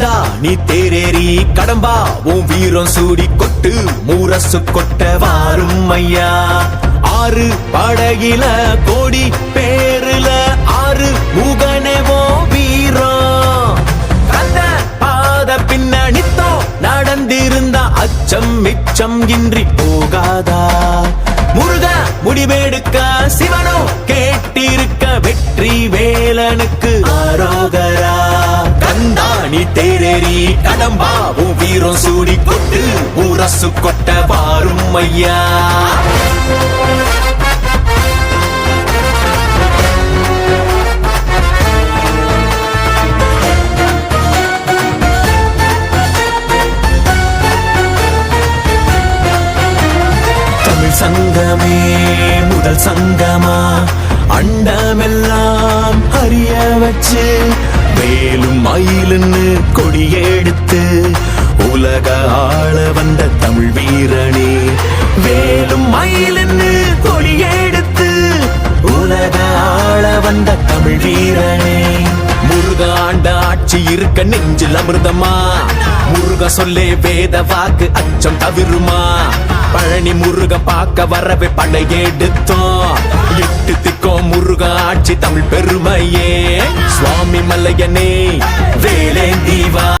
கந்தா நீ தேரேறி கடம்பா உன் வீரம் சூடி கொட்டு மூரசு கொட்ட வாரும் ஐயா. ஆறு படகில கோடி பேருல ஆறு முகனவோ வீரம். அந்த பாத பின்னணித்தோ நடந்திருந்த அச்சம் மிச்சம் இன்றி போகாதா. முருக முடிவெடுக்க சிவனோ கேட்டிருக்க வெற்றி வேலனுக்கு ஆரோகரா ஏறி கடம்பா உன் வீரம் சூடி கொட்டு ஊரசு கொட்ட வாரும் ஐயா. தமிழ் சங்கமே முதல் சங்கமா அண்டமெல்லாம் அறிய வச்சு கொடியெடுத்து உலக ஆள வந்த தமிழ் வீரனே. வேலும் கொடி எடுத்து உலக ஆள வந்த தமிழ் வீரனே. முருகாண்ட ஆட்சி இருக்க நெஞ்சில் அமிர்தமா? முருக சொல்லே வேத வாக்கு அச்சம் தவிருமா? பழனி முருக பார்க்க வரவே படையெடுத்தோம் எட்டு திக்கோ முருக ஆட்சி தமிழ் பெருமையே. சுவாமி மல்லையனே は